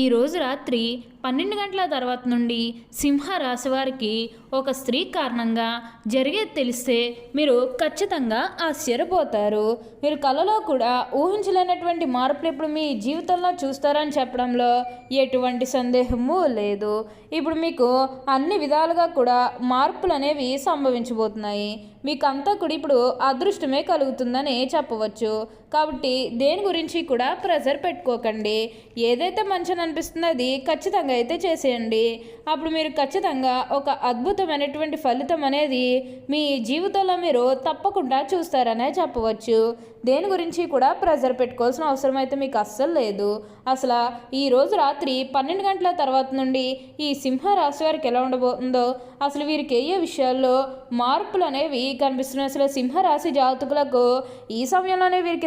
ఈరోజు రాత్రి పన్నెండు గంటల తర్వాత నుండి సింహ రాశి వారికి ఒక స్త్రీ కారణంగా జరిగేది తెలిస్తే మీరు ఖచ్చితంగా ఆశ్చర్యపోతారు. మీరు కలలో కూడా ఊహించలేనటువంటి మార్పులు ఇప్పుడు మీ జీవితంలో చూస్తారని చెప్పడంలో ఎటువంటి సందేహము లేదు. ఇప్పుడు మీకు అన్ని విధాలుగా కూడా మార్పులు అనేవి సంభవించబోతున్నాయి. మీకు అంతా కూడా ఇప్పుడు అదృష్టమే కలుగుతుందని చెప్పవచ్చు. కాబట్టి దేని గురించి కూడా ప్రెజర్ పెట్టుకోకండి. ఏదైతే మంచిని అనిపిస్తుందో అది ఖచ్చితంగా అయితే చేసేయండి. అప్పుడు మీరు ఖచ్చితంగా ఒక అద్భుతమైనటువంటి ఫలితం అనేది మీ జీవితంలో మీరు తప్పకుండా చూస్తారనే చెప్పవచ్చు. దేని గురించి కూడా ప్రెజర్ పెట్టుకోవాల్సిన అవసరం అయితే మీకు అస్సలు లేదు. అసలు ఈ రోజు రాత్రి పన్నెండు గంటల తర్వాత నుండి ఈ సింహ రాశి వారికి ఎలా ఉండబోతుందో అసలు వీరికి ఏ విషయాల్లో మార్పులు అనేవి కనిపిస్తున్నాయి? అసలు సింహరాశి జాతకులకు ఈ సమయంలోనే వీరికి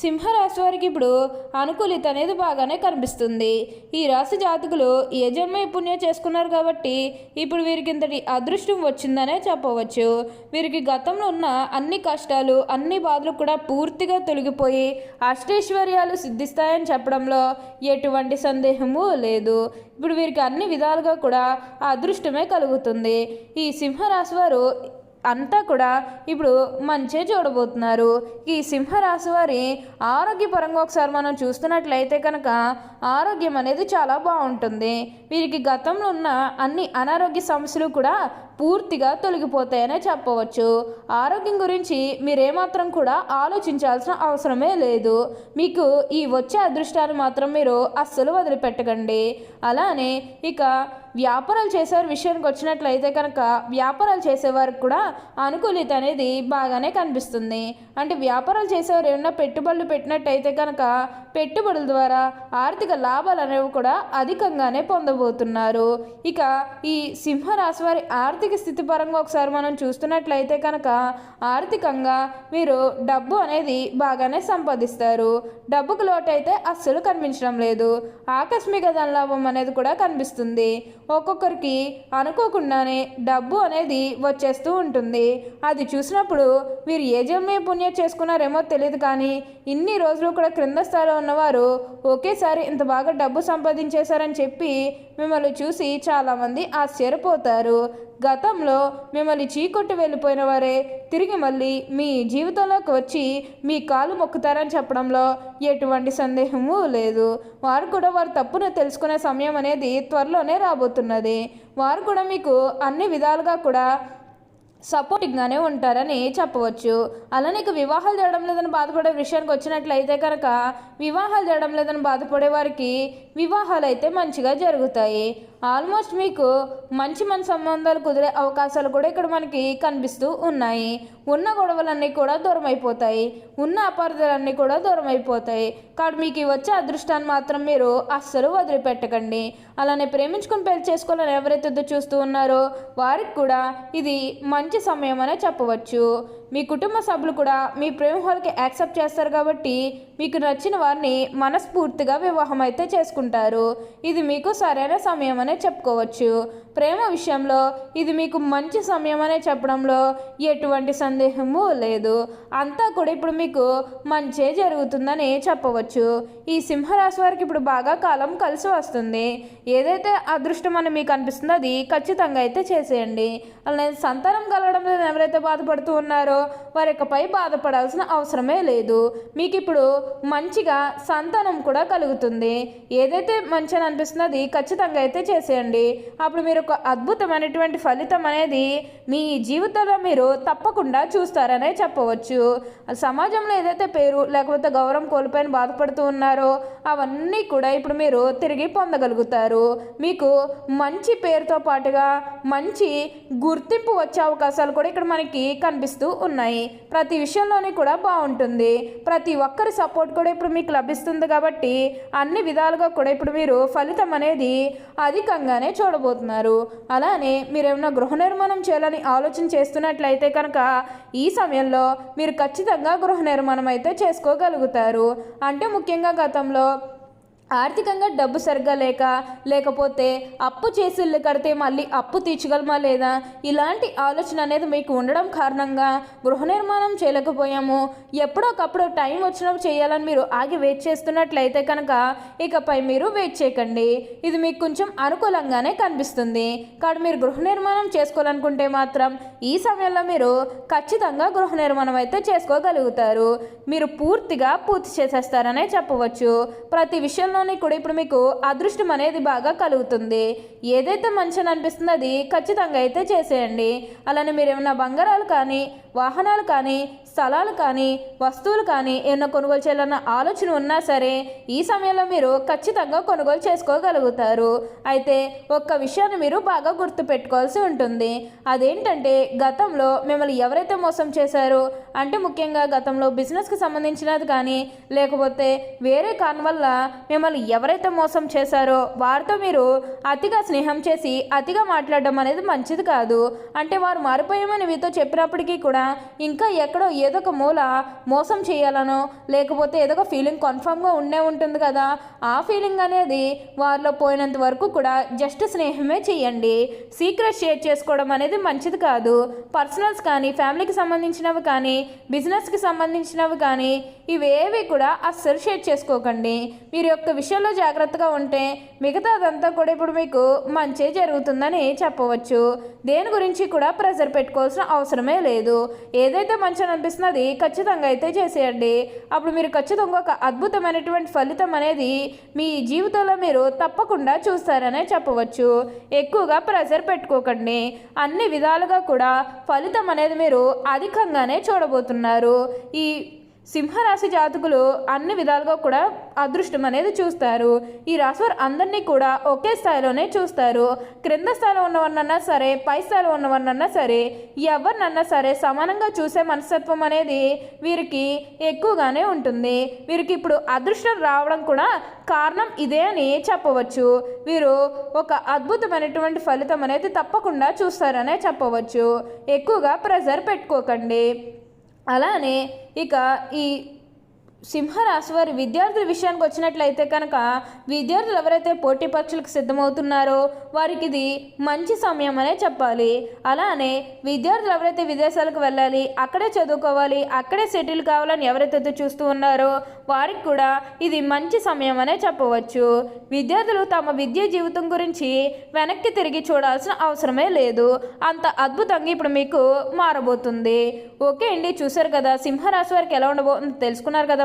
సింహరాశి వారికి ఇప్పుడు అనుకూలిత అనేది బాగానే కనిపిస్తుంది. ఈ రాశి జాతకులు ఏ జన్మ పుణ్యం చేసుకున్నారు కాబట్టి ఇప్పుడు వీరికి ఇంతటి అదృష్టం వచ్చిందనే చెప్పవచ్చు. వీరికి గతంలో ఉన్న అన్ని కష్టాలు అన్ని బాధలు కూడా పూర్తిగా తొలగిపోయి అష్టైశ్వర్యాలు సిద్ధిస్తాయని చెప్పడంలో ఎటువంటి సందేహము లేదు. ఇప్పుడు వీరికి అన్ని విధాలుగా కూడా అదృష్టమే కలుగుతుంది. ఈ సింహరాశి వారు అంతా కూడా ఇప్పుడు మంచే చూడబోతున్నారు. ఈ సింహరాశి వారి ఆరోగ్యపరంగా ఒకసారి మనం చూస్తున్నట్లయితే కనుక ఆరోగ్యం అనేది చాలా బాగుంటుంది. వీరికి గతంలో ఉన్న అన్ని అనారోగ్య సమస్యలు కూడా పూర్తిగా తొలగిపోతాయనే చెప్పవచ్చు. ఆరోగ్యం గురించి మీరేమాత్రం కూడా ఆలోచించాల్సిన అవసరమే లేదు. మీకు ఈ వచ్చే అదృష్టాన్ని మాత్రం మీరు అస్సలు వదిలిపెట్టకండి. అలానే ఇక వ్యాపారాలు చేసే విషయానికి వచ్చినట్లయితే కనుక వ్యాపారాలు చేసేవారికి కూడా అనుకూలిత అనేది బాగానే కనిపిస్తుంది. అంటే వ్యాపారాలు చేసేవారు ఏమైనా పెట్టుబడులు పెట్టినట్టయితే కనుక పెట్టుబడుల ద్వారా ఆర్థిక లాభాలు అనేవి కూడా అధికంగానే పొందబోతున్నారు. ఇక ఈ సింహరాశి వారి ఆర్థిక స్థితి పరంగా ఒకసారి మనం చూస్తున్నట్లయితే కనుక ఆర్థికంగా మీరు డబ్బు అనేది బాగానే సంపాదిస్తారు. డబ్బుకు లోటైతే అస్సలు కనిపించడం లేదు. ఆకస్మిక ధనలాభం అనేది కూడా కనిపిస్తుంది. ఒక్కొక్కరికి అనుకోకుండానే డబ్బు అనేది వచ్చేస్తూ ఉంటుంది. అది చూసినప్పుడు మీరు ఏ జన్మే పుణ్యం చేసుకున్నారేమో తెలియదు కానీ ఇన్ని రోజులు కూడా క్రింద స్థాయిలో ఉన్నవారు ఒకేసారి ఇంత బాగా డబ్బు సంపాదించేశారని చెప్పి మిమ్మల్ని చూసి చాలామంది ఆశ్చర్యపోతారు. గతంలో మిమ్మల్ని చీకొట్టి వెళ్ళిపోయిన వారే తిరిగి మళ్ళీ మీ జీవితంలోకి వచ్చి మీ కాలు మొక్కుతారని చెప్పడంలో ఎటువంటి సందేహము లేదు. వారు కూడా వారు తప్పును తెలుసుకునే సమయం అనేది త్వరలోనే రాబోతున్నది. వారు కూడా మీకు అన్ని విధాలుగా కూడా సపోర్టింగ్గానే ఉంటారని చెప్పవచ్చు. అలానే ఇక వివాహాలు చేయడం లేదని బాధపడే విషయానికి వచ్చినట్లయితే కనుక వివాహాలు చేయడం లేదని బాధపడే వారికి వివాహాలు అయితే మంచిగా జరుగుతాయి. ఆల్మోస్ట్ మీకు మంచి మంచి సంబంధాలు కుదిరే అవకాశాలు కూడా ఇక్కడ మనకి కనిపిస్తూ ఉన్నాయి. ఉన్న గొడవలన్నీ కూడా దూరం అయిపోతాయి. ఉన్న అపార్థాలన్నీ కూడా దూరం అయిపోతాయి. కాబట్టి మీకు వచ్చే అదృష్టాన్ని మాత్రం మీరు అస్సలు వదిలిపెట్టకండి. అలానే ప్రేమించుకుని పెళ్ళి చేసుకోవాలని ఎవరైతే చూస్తూ ఉన్నారో వారికి కూడా ఇది మంచి సమయం అనే చెప్పవచ్చు. మీ కుటుంబ సభ్యులు కూడా మీ ప్రేమ హోల్కి యాక్సెప్ట్ చేస్తారు కాబట్టి మీకు నచ్చిన వారిని మనస్ఫూర్తిగా వివాహం అయితే చేసుకుంటారు. ఇది మీకు సరైన సమయం అనే చెప్పుకోవచ్చు. ప్రేమ విషయంలో ఇది మీకు మంచి సమయం అనే చెప్పడంలో ఎటువంటి సందేహము లేదు. అంతా కూడా ఇప్పుడు మీకు మంచే జరుగుతుందని చెప్పవచ్చు. ఈ సింహరాశి వారికి ఇప్పుడు బాగా కాలం కలిసి వస్తుంది. ఏదైతే అదృష్టం అని మీకు అనిపిస్తుందో అది ఖచ్చితంగా అయితే చేసేయండి. అలానే సంతానం కలగడం లేదు ఎవరైతే బాధపడుతూ ఉన్నారో వారి యొక్కపై బాధపడాల్సిన అవసరమే లేదు. మీకు ఇప్పుడు మంచిగా సంతానం కూడా కలుగుతుంది. ఏదైతే మంచి అని అనిపిస్తుందో అది ఖచ్చితంగా అయితే చేసేయండి. అప్పుడు మీరు ఒక అద్భుతమైనటువంటి ఫలితం అనేది మీ జీవితంలో మీరు తప్పకుండా చూస్తారనే చెప్పవచ్చు. సమాజంలో ఏదైతే పేరు లేకపోతే గౌరవం కోల్పోయిన బాధపడుతూ ఉన్నారో అవన్నీ కూడా ఇప్పుడు మీరు తిరిగి పొందగలుగుతారు. మీకు మంచి పేరుతో పాటుగా మంచి గుర్తింపు వచ్చే అవకాశాలు కూడా ఇక్కడ మనకి కనిపిస్తూ ఉన్నాయి. ఉన్నాయి. ప్రతి విషయంలోని కూడా బాగుంటుంది. ప్రతి ఒక్కరి సపోర్ట్ కూడా ఇప్పుడు మీకు లభిస్తుంది కాబట్టి అన్ని విధాలుగా కూడా ఇప్పుడు మీరు ఫలితం అనేది అధికంగానే చూడబోతున్నారు. అలానే మీరు ఏమైనా గృహ నిర్మాణం చేయాలని ఆలోచన చేస్తున్నట్లయితే కనుక ఈ సమయంలో మీరు ఖచ్చితంగా గృహ నిర్మాణం అయితే చేసుకోగలుగుతారు. అంటే ముఖ్యంగా గతంలో ఆర్థికంగా డబ్బు సరిగ్గా లేక లేకపోతే అప్పు చేసి ఇల్లు కడితే మళ్ళీ అప్పు తీర్చగలమా లేదా? ఇలాంటి ఆలోచన అనేది మీకు ఉండడం కారణంగా గృహ నిర్మాణం చేయలేకపోయాము. ఎప్పుడొకప్పుడు టైం వచ్చినప్పుడు చేయాలని మీరు ఆగి వెయిట్ చేస్తున్నట్లయితే కనుక ఇకపై మీరు వెయిట్ చేయకండి. ఇది మీకు కొంచెం అనుకూలంగానే కనిపిస్తుంది. కాబట్టి మీరు గృహ నిర్మాణం చేసుకోవాలనుకుంటే మాత్రం ఈ సమయంలో మీరు ఖచ్చితంగా గృహ నిర్మాణం అయితే చేసుకోగలుగుతారు. మీరు పూర్తిగా పూర్తి చేసేస్తారనే చెప్పవచ్చు. ప్రతి విషయంలో విషయంలోని కూడా ఇప్పుడు మీకు అదృష్టం అనేది బాగా కలుగుతుంది. ఏదైతే మంచిని అనిపిస్తుందో అది ఖచ్చితంగా అయితే చేసేయండి. అలానే మీరు ఏమైనా బంగారాలు కానీ వాహనాలు కానీ స్థలాలు కానీ వస్తువులు కానీ ఏమైనా కొనుగోలు చేయాలన్న ఆలోచన ఉన్నా సరే ఈ సమయంలో మీరు ఖచ్చితంగా కొనుగోలు చేసుకోగలుగుతారు. అయితే ఒక్క విషయాన్ని మీరు బాగా గుర్తుపెట్టుకోవాల్సి ఉంటుంది. అదేంటంటే గతంలో మిమ్మల్ని ఎవరైతే మోసం చేశారో అంటే ముఖ్యంగా గతంలో బిజినెస్కి సంబంధించినది కానీ లేకపోతే వేరే కారణం వల్ల మిమ్మల్ని ఎవరైతే మోసం చేశారో వారితో మీరు అతిగా స్నేహం చేసి అతిగా మాట్లాడడం అనేది మంచిది కాదు. అంటే వారు మారిపోయామని మీతో చెప్పినప్పటికీ కూడా ఇంకా ఎక్కడో ఏదో ఒక మూల మోసం చేయాలనో లేకపోతే ఏదో ఒక ఫీలింగ్ కన్ఫామ్గా ఉండే ఉంటుంది కదా ఆ ఫీలింగ్ అనేది వారిలో పోయినంత వరకు కూడా జస్ట్ స్నేహమే చేయండి. సీక్రెట్ షేర్ చేసుకోవడం అనేది మంచిది కాదు. పర్సనల్స్ కానీ ఫ్యామిలీకి సంబంధించినవి కానీ బిజినెస్కి సంబంధించినవి కానీ ఇవేవి కూడా అస్సలు షేర్ చేసుకోకండి. మీరు యొక్క విషయంలో జాగ్రత్తగా ఉంటే మిగతాదంతా కూడా ఇప్పుడు మీకు మంచి జరుగుతుందని చెప్పవచ్చు. దేని గురించి కూడా ప్రెజర్ పెట్టుకోవాల్సిన అవసరమే లేదు. ఏదైతే మంచి అనిపిస్తుంది అది ఖచ్చితంగా అయితే చేసేయండి. అప్పుడు మీరు ఖచ్చితంగా ఒక అద్భుతమైనటువంటి ఫలితం అనేది మీ జీవితంలో మీరు తప్పకుండా చూస్తారనే చెప్పవచ్చు. ఎక్కువగా ప్రెజర్ పెట్టుకోకండి. అన్ని విధాలుగా కూడా ఫలితం అనేది మీరు అధికంగానే చూడబోతున్నారు. ఈ సింహరాశి జాతకులు అన్ని విధాలుగా కూడా అదృష్టం అనేది చూస్తారు. ఈ రాశివారు అందరినీ కూడా ఒకే స్థాయిలోనే చూస్తారు. క్రింద స్థాయిలో ఉన్నవన్నన్నా సరే పై స్థాయిలో ఉన్నవన్నన్నా సరే ఎవరినన్నా సరే సమానంగా చూసే మనస్తత్వం అనేది వీరికి ఎక్కువగానే ఉంటుంది. వీరికి ఇప్పుడు అదృష్టం రావడం కూడా కారణం ఇదే అని చెప్పవచ్చు. వీరు ఒక అద్భుతమైనటువంటి ఫలితం అనేది తప్పకుండా చూస్తారనే చెప్పవచ్చు. ఎక్కువగా ప్రెజర్ పెట్టుకోకండి. అలానే ఇక ఈ సింహరాశి వారి విద్యార్థుల విషయానికి వచ్చినట్లయితే కనుక విద్యార్థులు ఎవరైతే పోటీ పరీక్షలకు సిద్ధమవుతున్నారో వారికి ఇది మంచి సమయం అనే చెప్పాలి. అలానే విద్యార్థులు ఎవరైతే విదేశాలకు వెళ్ళాలి అక్కడే చదువుకోవాలి అక్కడే సెటిల్ కావాలని ఎవరైతే చూస్తూ ఉన్నారో వారికి కూడా ఇది మంచి సమయం అనే చెప్పవచ్చు. విద్యార్థులు తమ విద్యా జీవితం గురించి వెనక్కి తిరిగి చూడాల్సిన అవసరమే లేదు. అంత అద్భుతంగా ఇప్పుడు మీకు మారబోతుంది. ఓకే అండి చూసారు కదా సింహరాశి వారికి ఎలా ఉండబోతుందో తెలుసుకున్నారు కదా